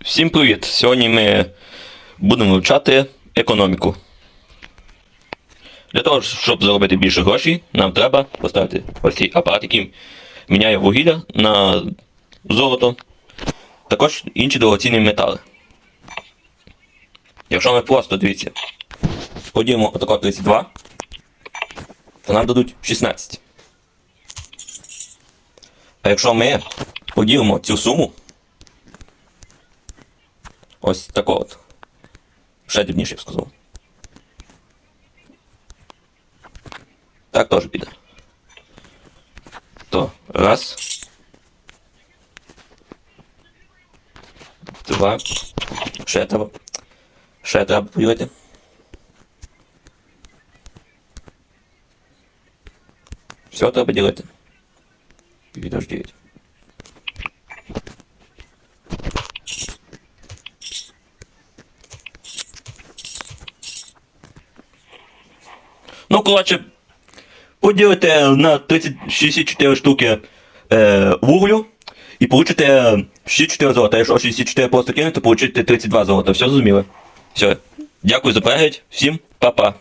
Всім привіт! Сьогодні ми будемо вивчати економіку. Для того, щоб заробити більше грошей, нам треба поставити ось цей апарат, який міняє вугілля на золото, також інші дорогоцінні метали. Якщо ми просто дивіться, поділимо отако 32, то нам дадуть 16. А якщо ми поділимо цю суму, ось тако от. Ще дрібніше я б сказав. Так теж піде. То раз. Два. Ще треба. Ще треба поділити. Все треба ділити. Підождіть. Ну, коротше, поділите на 30, 64 штуки е, вуглю і получите 64 золота. Якщо 64 просто кинете, то получите 32 золота. Все зрозуміло? Все. Дякую за перегляд. Всім па-па.